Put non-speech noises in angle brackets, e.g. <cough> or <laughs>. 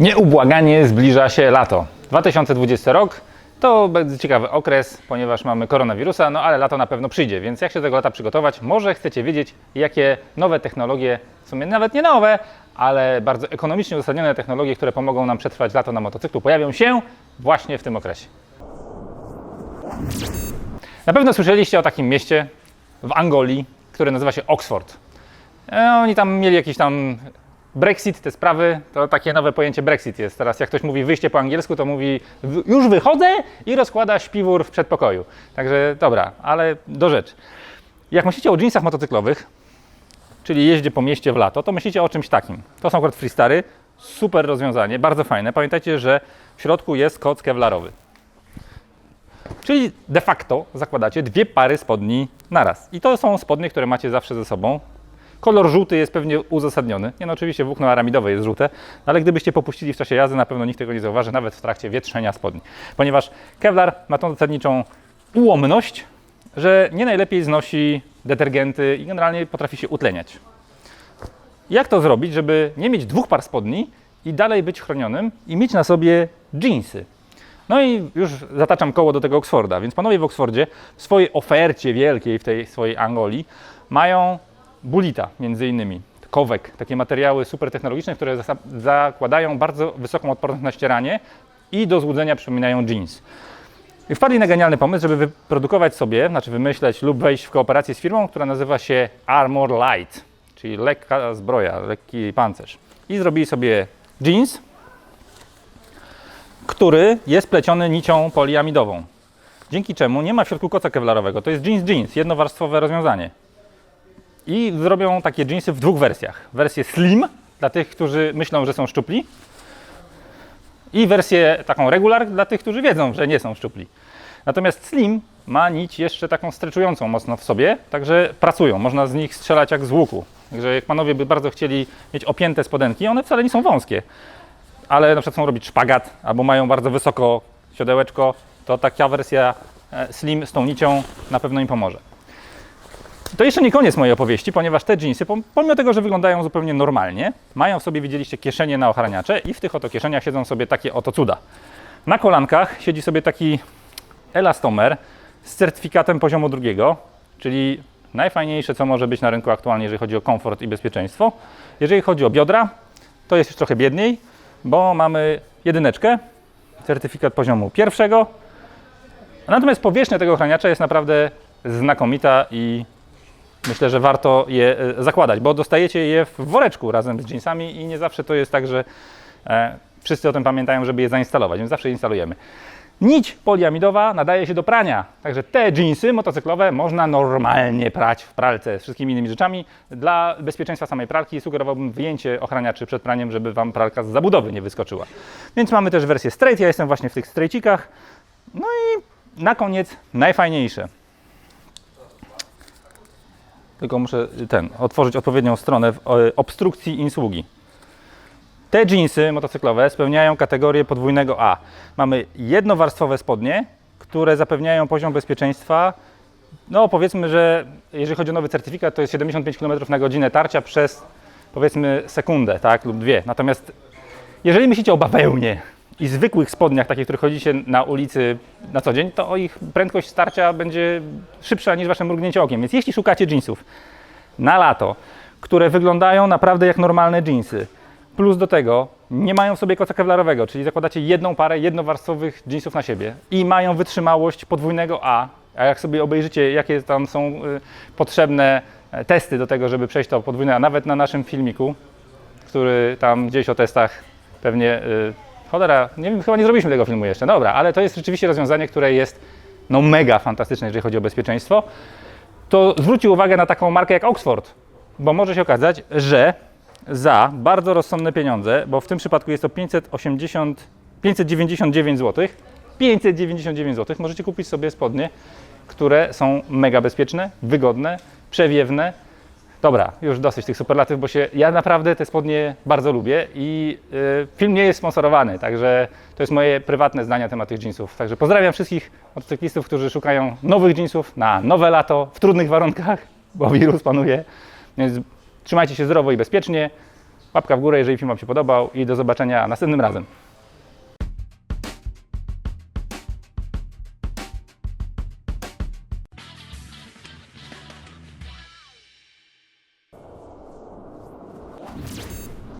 Nieubłaganie zbliża się lato. 2020 rok to będzie ciekawy okres, ponieważ mamy koronawirusa, no ale lato na pewno przyjdzie, więc jak się do tego lata przygotować? Może chcecie wiedzieć, jakie nowe technologie, w sumie nawet nie nowe, ale bardzo ekonomicznie uzasadnione technologie, które pomogą nam przetrwać lato na motocyklu, pojawią się właśnie w tym okresie. Na pewno słyszeliście o takim mieście w Angolii, które nazywa się Oxford. E, Oni tam mieli jakiś tam Brexit, te sprawy, to takie nowe pojęcie Brexit jest. Teraz jak ktoś mówi wyjście po angielsku, to mówi "W- już wychodzę i rozkłada śpiwór w przedpokoju. Także dobra, ale do rzeczy. Jak myślicie o jeansach motocyklowych, czyli jeździe po mieście w lato, to myślicie o czymś takim. To są akurat freestary, super rozwiązanie, bardzo fajne. Pamiętajcie, że w środku jest koc kevlarowy. Czyli de facto zakładacie dwie pary spodni naraz. I to są spodnie, które macie zawsze ze sobą. Kolor żółty jest pewnie uzasadniony. Nie no, oczywiście włókno aramidowe jest żółte, ale gdybyście popuścili w czasie jazdy, na pewno nikt tego nie zauważy, nawet w trakcie wietrzenia spodni. Ponieważ Kevlar ma tą zasadniczą ułomność, że nie najlepiej znosi detergenty i generalnie potrafi się utleniać. Jak to zrobić, żeby nie mieć dwóch par spodni i dalej być chronionym i mieć na sobie jeansy? No i już zataczam koło do tego Oxforda, więc panowie w Oxfordzie w swojej ofercie wielkiej w tej swojej Angolii mają bulita między innymi, kowek, takie materiały super technologiczne, które zakładają bardzo wysoką odporność na ścieranie i do złudzenia przypominają jeans. I wpadli na genialny pomysł, żeby wyprodukować sobie, znaczy wymyśleć lub wejść w kooperację z firmą, która nazywa się Armor Light, czyli lekka zbroja, lekki pancerz. I zrobili sobie jeans, który jest pleciony nicią poliamidową. Dzięki czemu nie ma w środku koca kevlarowego. To jest jeans jeans, jednowarstwowe rozwiązanie. I zrobią takie jeansy w dwóch wersjach. Wersję slim dla tych, którzy myślą, że są szczupli i wersję taką regular dla tych, którzy wiedzą, że nie są szczupli. Natomiast slim ma nić jeszcze taką streczującą mocno w sobie, także pracują. Można z nich strzelać jak z łuku. Także jak panowie by bardzo chcieli mieć opięte spodenki, one wcale nie są wąskie ale na przykład chcą robić szpagat albo mają bardzo wysoko siodełeczko, to taka wersja e, slim z tą nicią na pewno im pomoże. To jeszcze nie koniec mojej opowieści, ponieważ te pom- pomimo tego, że wyglądają zupełnie normalnie, mają w sobie, widzieliście, kieszenie na ochraniacze i w tych oto kieszeniach siedzą sobie takie oto cuda. Na kolankach siedzi sobie taki elastomer z certyfikatem poziomu drugiego, czyli najfajniejsze, co może być na rynku aktualnie, jeżeli chodzi o komfort i bezpieczeństwo. Jeżeli chodzi o biodra, to jest już trochę biedniej, bo mamy jedyneczkę, certyfikat poziomu pierwszego. Natomiast powierzchnia tego ochraniacza jest naprawdę znakomita i myślę, że warto je e, zakładać, bo dostajecie je w woreczku razem z jeansami i nie zawsze to jest tak, że e, wszyscy o tym pamiętają, żeby je zainstalować, więc zawsze je instalujemy. Nić poliamidowa nadaje się do prania, także te jeansy motocyklowe można normalnie prać w pralce z wszystkimi innymi rzeczami. Dla bezpieczeństwa samej pralki sugerowałbym wyjęcie ochraniaczy przed praniem, żeby Wam pralka z zabudowy nie wyskoczyła. Więc mamy też wersję straight, ja jestem właśnie w tych straightcikach. No i na koniec najfajniejsze. Tylko muszę ten, otworzyć odpowiednią stronę w e, obstrukcji insługi. Te jeansy motocyklowe spełniają kategorię podwójnego A. Mamy jednowarstwowe spodnie, które zapewniają poziom bezpieczeństwa. No powiedzmy, że jeżeli chodzi o nowy certyfikat, to jest 75 km na godzinę tarcia przez powiedzmy sekundę, tak, lub dwie. Natomiast jeżeli myślicie o bawełnie i zwykłych spodniach, takich, które chodzicie na ulicy na co dzień, to ich prędkość starcia będzie szybsza niż wasze mrugnięcie okiem. Więc jeśli szukacie jeansów na lato, które wyglądają naprawdę jak normalne jeansy, plus do tego nie mają w sobie koca kevlarowego, czyli zakładacie jedną parę jednowarstwowych jeansów na siebie i mają wytrzymałość podwójnego A, a jak sobie obejrzycie, jakie tam są y, potrzebne e, testy do tego, żeby przejść to podwójne A, nawet na naszym filmiku, który tam gdzieś o testach pewnie. Cholera, nie wiem, chyba nie zrobiliśmy tego filmu jeszcze. Dobra, ale to jest rzeczywiście rozwiązanie, które jest no mega fantastyczne, jeżeli chodzi o bezpieczeństwo. To zwróćcie uwagę na taką markę jak Oxford, bo może się okazać, że za bardzo rozsądne pieniądze, bo w tym przypadku jest to 580, 599 zł, 599 zł możecie kupić sobie spodnie, które są mega bezpieczne, wygodne, przewiewne, Dobra, już dosyć tych superlatyw, bo się ja naprawdę te spodnie bardzo lubię i y, film nie jest sponsorowany, także to jest moje prywatne zdanie na temat tych jeansów. Także pozdrawiam wszystkich motocyklistów, którzy szukają nowych jeansów na nowe lato w trudnych warunkach, <laughs> bo wirus panuje. Więc trzymajcie się zdrowo i bezpiecznie. Łapka w górę, jeżeli film Wam się podobał i do zobaczenia następnym razem.